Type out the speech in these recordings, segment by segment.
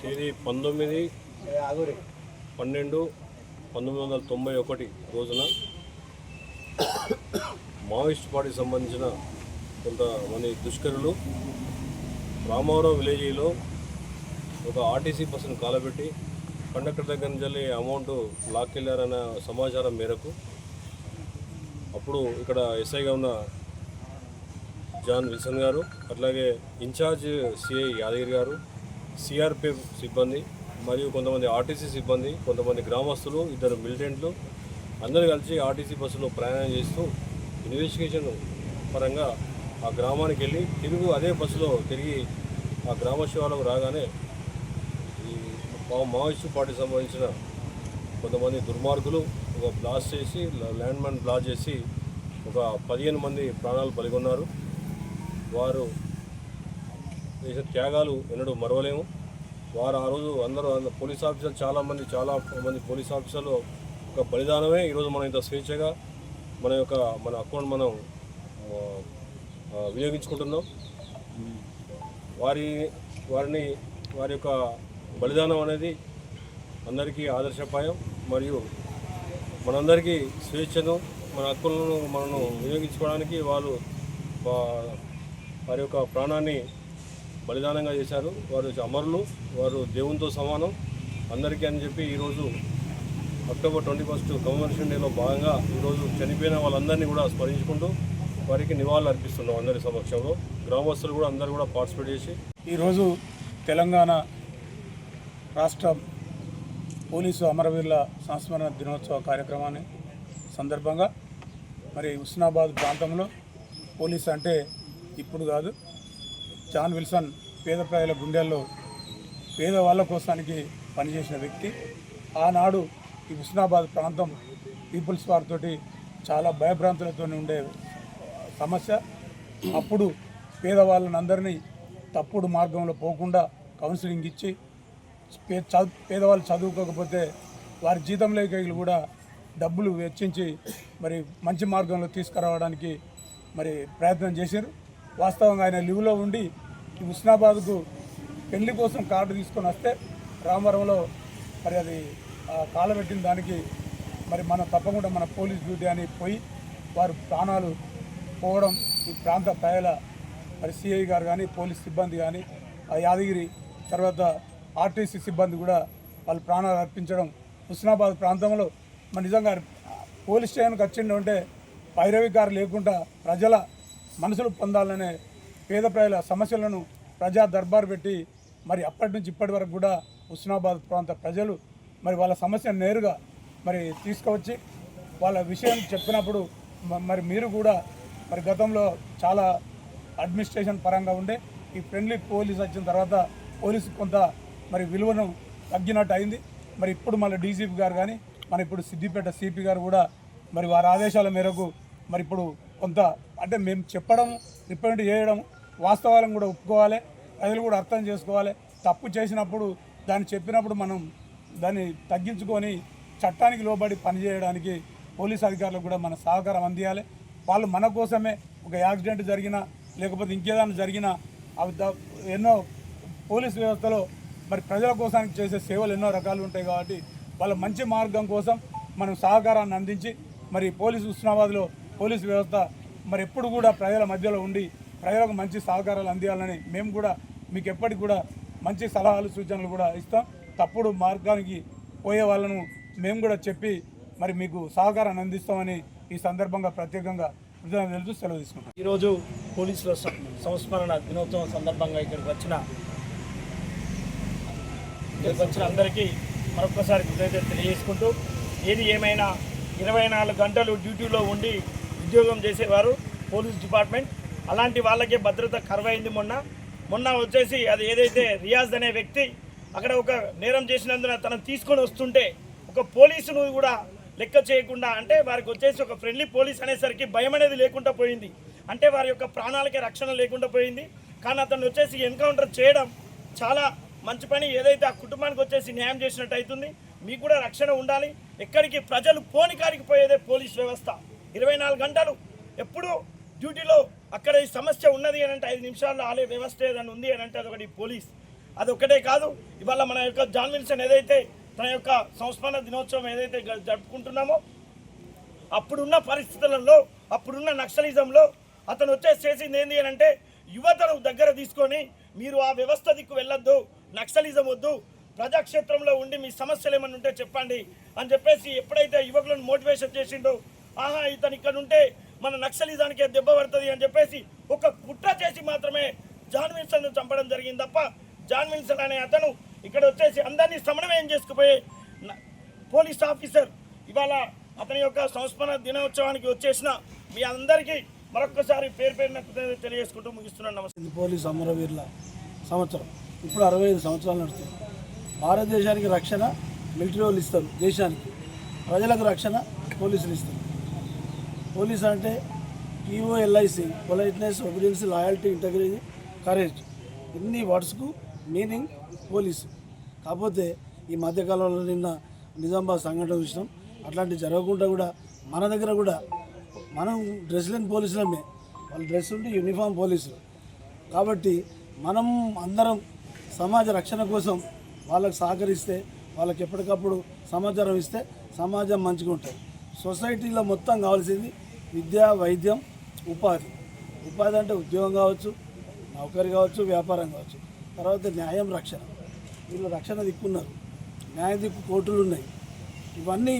తేదీ పంతొమ్మిది పన్నెండు పంతొమ్మిది వందల తొంభై ఒకటి రోజున మావోయిస్ట్ పార్టీకి సంబంధించిన కొంతమంది దుష్కరులు రామారావు విలేజ్లో ఒక ఆర్టీసీ బస్సును కాలబెట్టి కండక్టర్ దగ్గర నుంచి అమౌంట్ లాక్కెళ్ళారన్న సమాచారం మేరకు అప్పుడు ఇక్కడ ఎస్ఐగా ఉన్న జాన్ విల్సన్ గారు అట్లాగే ఇన్ఛార్జ్ సిఐ యాదగిరి గారు సిఆర్పిఎఫ్ సిబ్బంది మరియు కొంతమంది ఆర్టీసీ సిబ్బంది కొంతమంది గ్రామస్తులు ఇద్దరు మిలిటెంట్లు అందరూ కలిసి ఆర్టీసీ బస్సులో ప్రయాణం చేస్తూ ఇన్వెస్టిగేషన్ పరంగా ఆ గ్రామానికి వెళ్ళి తిరుగు అదే బస్సులో తిరిగి ఆ గ్రామ శివాలకు రాగానే మా మావోయిస్టు పార్టీకి సంబంధించిన కొంతమంది దుర్మార్గులు ఒక బ్లాస్ట్ చేసి ల్యాండ్ మైన్ బ్లాస్ట్ చేసి ఒక పదిహేను మంది ప్రాణాలు పలిగొన్నారు వారు చేసిన త్యాగాలు ఎన్నడూ మరవలేము. వారు ఆ రోజు అందరూ అందరు పోలీస్ ఆఫీసర్లు చాలామంది చాలా మంది పోలీస్ ఆఫీసర్లు ఒక బలిదానమే ఈరోజు మనం ఇంత స్వేచ్ఛగా మన యొక్క మన అకౌంట్ మనం వినియోగించుకుంటున్నాం. వారి వారిని వారి యొక్క బలిదానం అనేది అందరికీ ఆదర్శపాయం మరియు మనందరికీ స్వేచ్ఛను మన హక్కులను మనం వినియోగించుకోవడానికి వాళ్ళు వారి యొక్క ప్రాణాన్ని బలిదానంగా చేశారు. వారు అమరులు వారు దేవునితో సమానం. అందరికీ అని చెప్పి ఈరోజు అక్టోబర్ ట్వంటీ ఫస్ట్ కమర్షియల్ డేలో భాగంగా ఈరోజు చనిపోయిన వాళ్ళందరినీ కూడా స్మరించుకుంటూ వారికి నివాళులు అర్పిస్తున్నాం అందరి సమక్షంలో. గ్రామస్తులు కూడా అందరూ కూడా పార్టిసిపేట్ చేసి ఈరోజు తెలంగాణ రాష్ట్ర పోలీసు అమరవీరుల సంస్మరణ దినోత్సవ కార్యక్రమాన్ని సందర్భంగా మరి హుస్నాబాద్ ప్రాంతంలో పోలీస్ అంటే ఇప్పుడు కాదు జాన్ విల్సన్ పేద ప్రజల గుండెల్లో పేదవాళ్ళ కోసానికి పనిచేసిన వ్యక్తి. ఆనాడు ఈ హుస్నాబాద్ ప్రాంతం పీపుల్స్ వార్ తోటి చాలా భయభ్రాంతులతో ఉండే సమస్య. అప్పుడు పేదవాళ్ళని అందరినీ తప్పుడు మార్గంలో పోకుండా కౌన్సిలింగ్ ఇచ్చి పేదవాళ్ళు చదువుకోకపోతే వారి జీతం లేఖలు కూడా డబ్బులు వెచ్చించి మరి మంచి మార్గంలో తీసుకురావడానికి మరి ప్రయత్నం చేశారు. వాస్తవంగా ఆయన లివ్లో ఉండి ఈ హుస్నాబాద్కు పెళ్ళి కోసం కార్డు తీసుకొని వస్తే రామవరంలో మరి అది ఆ, కాలబెట్టిన దానికి మరి మనం తప్పకుండా మన పోలీస్ డ్యూటీ అని పోయి వారు ప్రాణాలు పోవడం ఈ ప్రాంత ప్రజల మరి సిఐ గారు కానీ పోలీస్ సిబ్బంది కానీ ఆ యాదగిరి తర్వాత ఆర్టీసీ సిబ్బంది కూడా వాళ్ళు ప్రాణాలు అర్పించడం హుస్నాబాద్ ప్రాంతంలో మరి నిజంగా పోలీస్ స్టేషన్కి వచ్చిండు అంటే పైరవికారు లేకుండా ప్రజల మనసులు పొందాలనే పేద ప్రజల సమస్యలను ప్రజా దర్బార్ పెట్టి మరి అప్పటి నుంచి ఇప్పటి వరకు కూడా హుస్నాబాద్ ప్రాంత ప్రజలు మరి వాళ్ళ సమస్యను నేరుగా మరి తీసుకువచ్చి వాళ్ళ విషయం చెప్పినప్పుడు మరి మీరు కూడా మరి గతంలో చాలా అడ్మినిస్ట్రేషన్ పరంగా ఉండే ఈ ఫ్రెండ్లీ పోలీస్ వచ్చిన తర్వాత పోలీసు కొంత మరి విలువను తగ్గినట్టు అయింది. మరి ఇప్పుడు మళ్ళీ డీజీపీ గారు కానీ మన ఇప్పుడు సిద్దిపేట సిపి గారు కూడా మరి వారి ఆదేశాల మేరకు మరి ఇప్పుడు కొంత అంటే మేము చెప్పడం రిప్రజెంట్ చేయడం వాస్తవాలను కూడా ఒప్పుకోవాలి. ప్రజలు కూడా అర్థం చేసుకోవాలి. తప్పు చేసినప్పుడు దాన్ని చెప్పినప్పుడు మనం దాన్ని తగ్గించుకొని చట్టానికి లోబడి పనిచేయడానికి పోలీస్ అధికారులకు కూడా మన సహకారం అందియాలి. వాళ్ళు మన కోసమే ఒక యాక్సిడెంట్ జరిగినా లేకపోతే ఇంకేదైనా జరిగినా అవి ఎన్నో పోలీస్ వ్యవస్థలో మరి ప్రజల కోసానికి చేసే సేవలు ఎన్నో రకాలు ఉంటాయి కాబట్టి వాళ్ళ మంచి మార్గం కోసం మనం సహకారాన్ని అందించి మరి పోలీసు ఉస్నాబాద్లో పోలీస్ వ్యవస్థ మరి ఎప్పుడు కూడా ప్రజల మధ్యలో ఉండి ప్రజలకు మంచి సహకారాలు అందియాలని మేము కూడా మీకు ఎప్పటికి కూడా మంచి సలహాలు సూచనలు కూడా ఇస్తాం. తప్పుడు మార్గానికి పోయే వాళ్ళను మేము కూడా చెప్పి మరి మీకు సహకారాన్ని అందిస్తామని ఈ సందర్భంగా ప్రత్యేకంగా కృతజ్ఞతలు సెలవు తీసుకుంటాం ఈరోజు పోలీసుల సంస్మరణ దినోత్సవం సందర్భంగా ఇక్కడికి వచ్చిన ఇక్కడికి వచ్చిన అందరికీ మరొకసారి కృతజ్ఞత తెలియజేసుకుంటూ ఏది ఏమైనా ఇరవై నాలుగు గంటలు డ్యూటీలో ఉండి ఉద్యోగం చేసేవారు పోలీస్ డిపార్ట్మెంట్ అలాంటి వాళ్ళకే భద్రత కరువైంది మొన్న. మొన్న వచ్చేసి అది ఏదైతే రియాజ్ అనే వ్యక్తి అక్కడ ఒక నేరం చేసినందున తను తీసుకొని వస్తుంటే ఒక పోలీసును కూడా లెక్క చేయకుండా అంటే వారికి వచ్చేసి ఒక ఫ్రెండ్లీ పోలీస్ అనేసరికి భయం అనేది లేకుండా పోయింది. అంటే వారి యొక్క ప్రాణాలకి రక్షణ లేకుండా పోయింది. కానీ అతను వచ్చేసి ఎన్కౌంటర్ చేయడం చాలా మంచి పని ఏదైతే ఆ కుటుంబానికి వచ్చేసి న్యాయం చేసినట్టు అవుతుంది మీకు కూడా రక్షణ ఉండాలి. ఎక్కడికి ప్రజలు పోని కాడికి పోయేదే పోలీస్ వ్యవస్థ. ఇరవై నాలుగు గంటలు ఎప్పుడు డ్యూటీలో అక్కడ ఈ సమస్య ఉన్నది అని అంటే ఐదు నిమిషాల్లో ఆలే వ్యవస్థ ఏదైనా ఉంది అని అంటే అదొకటి పోలీస్. అది ఒకటే కాదు ఇవాళ మన యొక్క జాన్ విల్సన్ ఏదైతే తన యొక్క సంస్మరణ దినోత్సవం ఏదైతే జరుపుకుంటున్నామో అప్పుడున్న పరిస్థితులలో అప్పుడున్న నక్సలిజంలో అతను వచ్చేసి చేసింది ఏంటి అని అంటే యువతను దగ్గర తీసుకొని మీరు ఆ వ్యవస్థ దిక్కు వెళ్ళొద్దు నక్సలిజం వద్దు ప్రజాక్షేత్రంలో ఉండి మీ సమస్యలు ఏమైనా ఉంటే చెప్పండి అని చెప్పేసి ఎప్పుడైతే యువకులను మోటివేషన్ చేసిండో ఆహా ఇతను ఇక్కడ ఉంటే మన నక్సలిజానికి దెబ్బ పడుతుంది అని చెప్పేసి ఒక కుట్ర చేసి మాత్రమే జాన్ విల్సన్ను చంపడం జరిగింది తప్ప జాన్ విల్సన్ అనే అతను ఇక్కడ వచ్చేసి అందరినీ సమన్వయం చేసుకుపోయే పోలీస్ ఆఫీసర్ ఇవాళ అతని యొక్క సంస్మరణ దినోత్సవానికి వచ్చేసిన మీ అందరికీ మరొక్కసారి పేరు పేరున తెలియజేసుకుంటూ ముగిస్తున్నాను. నమస్తే. పోలీస్ అమరవీరుల సంవత్సరం. ఇప్పుడు అరవై ఐదు సంవత్సరాలు నడుస్తుంది. భారతదేశానికి రక్షణ మిలిటరీ వాళ్ళు ఇస్తారు దేశానికి. ప్రజలకు రక్షణ పోలీసులు ఇస్తారు. పోలీస్ అంటే EO LIC politeness obedience loyalty integrity courage ఇన్ని వర్డ్స్కు మీనింగ్ పోలీసు. కాకపోతే ఈ మధ్యకాలంలో నిన్న నిజామాబాద్ సంఘటన చూసినాం. అట్లాంటివి జరగకుండా కూడా మన దగ్గర కూడా మనం డ్రెస్ లేని పోలీసులమే. వాళ్ళు డ్రెస్ ఉంటే యూనిఫామ్ పోలీసులు. కాబట్టి మనం అందరం సమాజ రక్షణ కోసం వాళ్ళకు సహకరిస్తే వాళ్ళకి ఎప్పటికప్పుడు సమాచారం ఇస్తే సమాజం మంచిగా ఉంటుంది. సొసైటీలో మొత్తం కావాల్సింది విద్య వైద్యం ఉపాధి. ఉపాధి అంటే ఉద్యోగం కావచ్చు నౌకరి కావచ్చు వ్యాపారం కావచ్చు. తర్వాత న్యాయం రక్షణ. వీళ్ళు రక్షణ దిక్కున్నారు. న్యాయ దిక్కు కోర్టులు ఉన్నాయి. ఇవన్నీ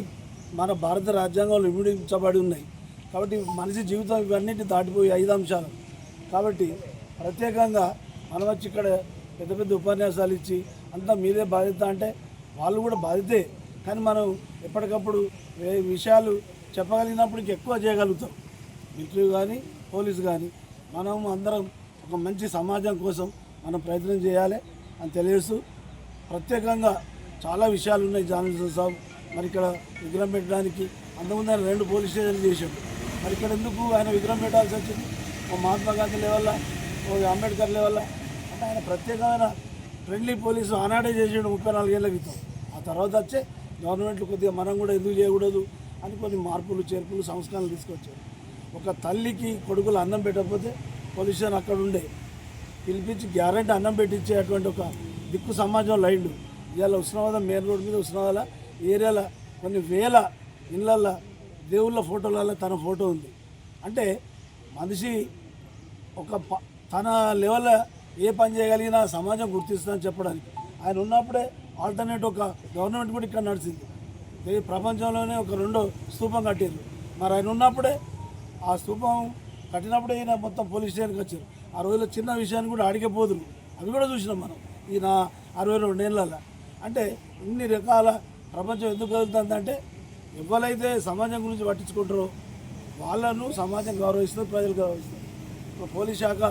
మన భారత రాజ్యాంగంలో విభజించబడి ఉన్నాయి. కాబట్టి మనిషి జీవితం ఇవన్నిటి దాటిపోయి ఐదు అంశాలు. కాబట్టి ప్రత్యేకంగా మనం వచ్చి ఇక్కడ పెద్ద పెద్ద ఉపన్యాసాలు ఇచ్చి అంతా మీదే బాధ్యత అంటే వాళ్ళు కూడా బాధితే కానీ మనం ఎప్పటికప్పుడు విషయాలు చెప్పగలిగినప్పుడు ఎక్కువ చేయగలుగుతాం. మిలిటరీ కానీ పోలీసు కానీ మనం అందరం ఒక మంచి సమాజం కోసం మనం ప్రయత్నం చేయాలి అని తెలియస్తూ ప్రత్యేకంగా చాలా విషయాలు ఉన్నాయి జానల్సన్ సాబ్. మరి ఇక్కడ విగ్రహం పెట్టడానికి అంతకుముందు ఆయన రెండు పోలీస్ స్టేషన్లు చేశాడు. మరి ఇక్కడ ఎందుకు ఆయన విగ్రహం పెట్టాల్సి వచ్చింది? ఓ మహాత్మా గాంధీ లెవెల్ల ఓ అంబేద్కర్ లెవెల్ల ఆయన ప్రత్యేకమైన ఫ్రెండ్లీ పోలీసు ఆనాడే చేసాడు ముప్పై నాలుగేళ్ళ క్రితం. ఆ తర్వాత వచ్చే గవర్నమెంట్లు కొద్దిగా మనం కూడా ఎందుకు చేయకూడదు అని కొన్ని మార్పులు చేర్పులు సంస్కరణలు తీసుకొచ్చారు. ఒక తల్లికి కొడుకులు అన్నం పెట్టకపోతే పొల్యూషన్ అక్కడ ఉండే. పిలిపించి గ్యారెంటీ అన్నం పెట్టించేటువంటి ఒక దిక్కు సమాజం లైన్లు ఇవాళ ఉస్మానాబాద్ మెయిన్ రోడ్ మీద ఉస్మానాబాద్ ఏరియాలో కొన్ని వేల ఇళ్ళల్లో దేవుళ్ళ ఫోటోలలో తన ఫోటో ఉంది. అంటే మనిషి ఒక ప- తన లెవెల్లో ఏ పని చేయగలిగినా సమాజం గుర్తిస్తుందని చెప్పడానికి. ఆయన ఉన్నప్పుడే ఆల్టర్నేట్ ఒక గవర్నమెంట్ కూడా ఇక్కడ నడిచింది. ప్రపంచంలోనే ఒక రెండో స్థూపం కట్టారు మరి ఆయన ఉన్నప్పుడే ఆ స్థూపం కట్టినప్పుడే ఈయన మొత్తం పోలీస్ స్టేషన్కి వచ్చారు. ఆ రోజుల్లో చిన్న విషయాన్ని కూడా అడిగిపోదురు అవి కూడా చూసినాం మనం. ఈయన అరవై రెండేళ్ళల్లో అంటే ఇన్ని రకాల ప్రపంచం ఎందుకు కదులుతుందంటే ఎవరైతే సమాజం గురించి పట్టించుకుంటారో వాళ్ళను సమాజం గౌరవిస్తుంది ప్రజలు గౌరవిస్తారు పోలీస్ శాఖ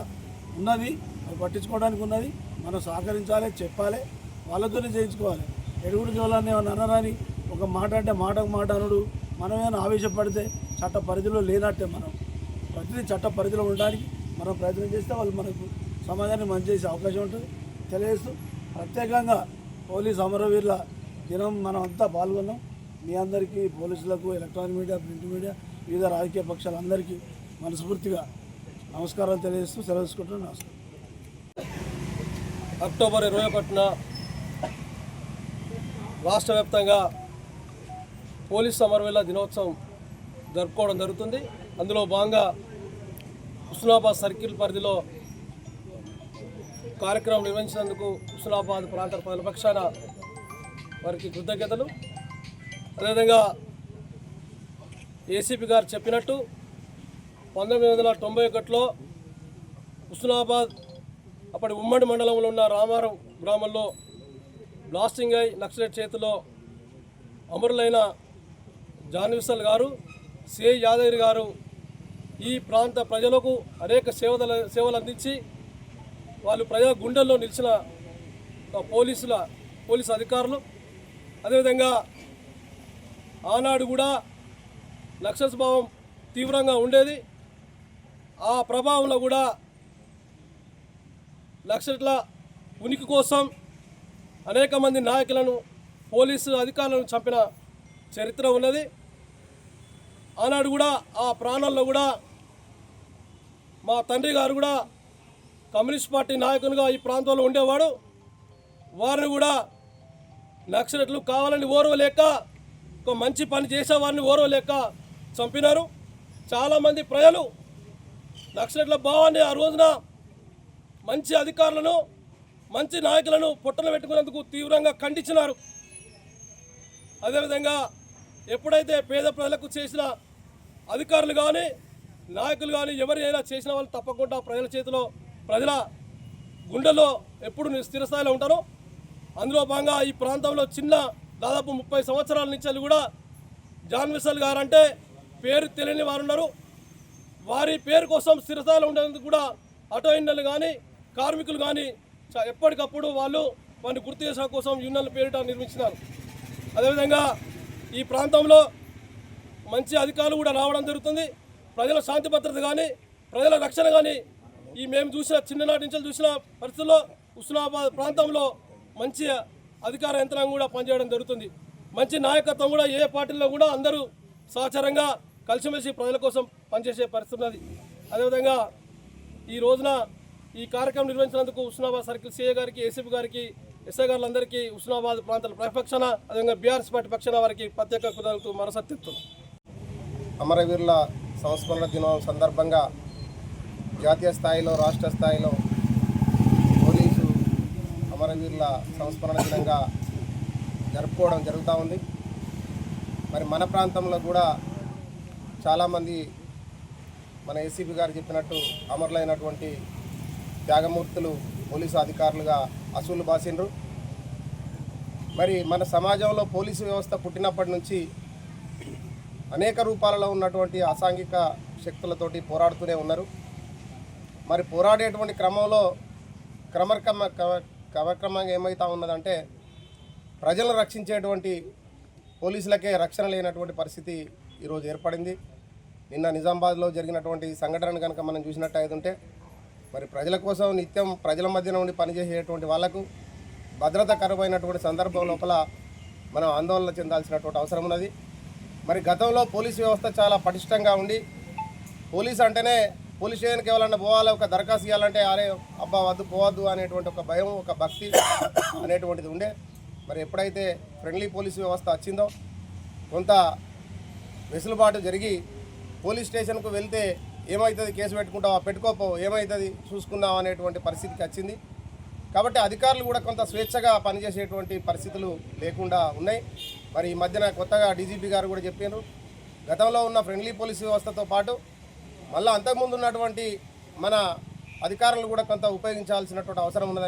ఉన్నది పట్టించుకోవడానికి ఉన్నది. మనం సహకరించాలి చెప్పాలి వాళ్ళతోనే చేయించుకోవాలి. ఎడుగుడు జోలాన్ని ఏమన్నా అన్నారని ఒక మాట అంటే మాటకు మాట అనుడు. మనమేమైనా ఆవేశపడితే చట్ట పరిధిలో లేనట్టే మనం. ప్రతిదీ చట్ట పరిధిలో ఉండడానికి మనం ప్రయత్నం చేస్తే వాళ్ళు మనకు సమాజాన్ని మంచి చేసే అవకాశం ఉంటుంది. తెలియజేస్తూ ప్రత్యేకంగా పోలీస్ అమరవీరుల దినం మనం అంతా పాల్గొన్నాం. మీ అందరికీ పోలీసులకు ఎలక్ట్రానిక్ మీడియా ప్రింట్ మీడియా వివిధ రాజకీయ పక్షాలందరికీ మనస్ఫూర్తిగా నమస్కారాలు తెలియజేస్తూ సెలవు తీసుకుంటున్నాను. నమస్కారం. అక్టోబర్ ఇరవై ఒకటిన రాష్ట్ర వ్యాప్తంగా పోలీస్ సమరవేళ దినోత్సవం జరుపుకోవడం జరుగుతుంది. అందులో భాగంగా హుస్నాబాద్ సర్కిల్ పరిధిలో కార్యక్రమం నిర్వహించినందుకు హుస్నాబాద్ ప్రాంత ప్రజల పక్షాన వారికి కృతజ్ఞతలు. అదేవిధంగా ఏసీపీ గారు చెప్పినట్టు పంతొమ్మిది వందల తొంభై ఒకటిలో హుస్నాబాద్ అప్పటి ఉమ్మడి మండలంలో ఉన్న రామారం గ్రామంలో బ్లాస్టింగ్ అయి నక్సలైట్ చేతిలో అమరులైన జాన్విసల్ గారు సిఐ యాదగిరి గారు ఈ ప్రాంత ప్రజలకు అనేక సేవల సేవలు అందించి వాళ్ళు ప్రజా గుండెల్లో నిలిచిన ఒక పోలీసుల పోలీసు అధికారులు. అదేవిధంగా ఆనాడు కూడా నక్సల్ స్వభావం తీవ్రంగా ఉండేది. ఆ ప్రభావంలో కూడా లక్షల ఉనికి కోసం అనేక మంది నాయకులను పోలీసు అధికారులను చంపిన చరిత్ర ఉన్నది. ఆనాడు కూడా ఆ ప్రాణాల్లో కూడా మా తండ్రి గారు కూడా కమ్యూనిస్ట్ పార్టీ నాయకునిగా ఈ ప్రాంతంలో ఉండేవాడు. వారిని కూడా నక్సలెట్లు కావాలని ఓర్వలేక ఒక మంచి పని చేసేవారిని ఓర్వలేక చంపినారు. చాలామంది ప్రజలు నక్సలెట్ల భావాన్ని ఆ రోజున మంచి అధికారులను మంచి నాయకులను పుట్టన పెట్టుకునేందుకు తీవ్రంగా ఖండించినారు. అదేవిధంగా ఎప్పుడైతే పేద ప్రజలకు చేసిన అధికారులు కానీ నాయకులు కానీ ఎవరైనా చేసిన వాళ్ళు తప్పకుండా ప్రజల చేతిలో ప్రజల గుండెలో ఎప్పుడు స్థిరస్థాయిలో ఉంటారో. అందులో భాగంగా ఈ ప్రాంతంలో చిన్న దాదాపు ముప్పై సంవత్సరాల నుంచి కూడా జాన్ విసల్ గారు అంటే పేరు తెలియని వారు ఉన్నారు వారి పేరు కోసం స్థిరస్థాయిలో ఉండేందుకు కూడా అటో ఇండలు కానీ కార్మికులు కానీ ఎప్పటికప్పుడు వాళ్ళు వారిని గుర్తు చేసిన కోసం యూనియన్ల పేరిట నిర్మించినారు. అదేవిధంగా ఈ ప్రాంతంలో మంచి అధికారులు కూడా రావడం జరుగుతుంది. ప్రజల శాంతి భద్రత కానీ ప్రజల రక్షణ కానీ ఈ మేము చూసిన చిన్ననాటి నుంచి చూసిన పరిస్థితుల్లో ఉస్నాబాద్ ప్రాంతంలో మంచి అధికార యంత్రాంగం కూడా పనిచేయడం జరుగుతుంది. మంచి నాయకత్వం కూడా ఏ పార్టీలో కూడా అందరూ సహచరంగా కలిసిమెలిసి ప్రజల కోసం పనిచేసే పరిస్థితి ఉన్నది అదేవిధంగా ఈ రోజున ఈ కార్యక్రమం నిర్వహించినందుకు ఉస్నాబాద్ సర్కిల్ సీఏ గారికి ఏసీపీ గారికి ఎస్ఐ గారులందరికీ హుస్నాబాద్ ప్రాంతాల ప్రతిపక్షాన అదేవిధంగా బీఆర్ఎస్ పార్టీ పక్షాన వారికి ప్రత్యేక కృతజ్ఞతలు మరోసారి చెప్తున్నాను అమరవీరుల సంస్మరణ దినం సందర్భంగా జాతీయ స్థాయిలో రాష్ట్ర స్థాయిలో పోలీసు అమరవీరుల సంస్మరణ దినంగా జరుపుకోవడం జరుగుతూ ఉంది. మరి మన ప్రాంతంలో కూడా చాలామంది మన ఏసీపీ గారు చెప్పినట్టు అమరులైనటువంటి త్యాగమూర్తులు పోలీసు అధికారులుగా అసూలు బాసిండ్రు. మరి మన సమాజంలో పోలీసు వ్యవస్థ పుట్టినప్పటి నుంచి అనేక రూపాలలో ఉన్నటువంటి అసాంఘిక శక్తులతోటి పోరాడుతూనే ఉన్నారు. మరి పోరాడేటువంటి క్రమంలో క్రమక్రమ క్రమ- క్రమక్రమంగా ఏమవుతా ఉన్నదంటే ప్రజలను రక్షించేటువంటి పోలీసులకే రక్షణ లేనటువంటి పరిస్థితి ఈరోజు ఏర్పడింది. నిన్న నిజామాబాద్లో జరిగినటువంటి సంఘటనను కనుక మనం చూసినట్టు అయితే ఉంటే మరి ప్రజల కోసం నిత్యం ప్రజల మధ్యన ఉండి పనిచేసేటువంటి వాళ్ళకు భద్రత కరువైనటువంటి సందర్భం లోపల మనం ఆందోళన చెందాల్సినటువంటి అవసరం ఉన్నది. మరి గతంలో పోలీసు వ్యవస్థ చాలా పటిష్టంగా ఉండి పోలీస్ అంటేనే పోలీస్ స్టేషన్కి ఎవరన్నా పోవాలి ఒక దరఖాస్తు ఇవ్వాలంటే అరే అబ్బా వద్దు పోవద్దు అనేటువంటి ఒక భయం ఒక భక్తి అనేటువంటిది ఉండే. మరి ఎప్పుడైతే ఫ్రెండ్లీ పోలీసు వ్యవస్థ వచ్చిందో కొంత వెసులుబాటు జరిగి పోలీస్ స్టేషన్కు వెళ్తే ఏమవుతుంది కేసు పెట్టుకుంటావా? పెట్టుకోపో ఏమవుతుంది చూసుకుందాం అనేటువంటి పరిస్థితికి వచ్చింది. కాబట్టి అధికారులు కూడా కొంత స్వేచ్ఛగా పనిచేసేటువంటి పరిస్థితులు లేకుండా ఉన్నాయి. మరి ఈ మధ్యన కొత్తగా డీజీపీ గారు కూడా చెప్పారు గతంలో ఉన్న ఫ్రెండ్లీ పోలీస్ వ్యవస్థతో పాటు మళ్ళీ అంతకుముందు ఉన్నటువంటి మన అధికారులు కూడా కొంత ఉపయోగించాల్సినటువంటి అవసరం ఉన్నదని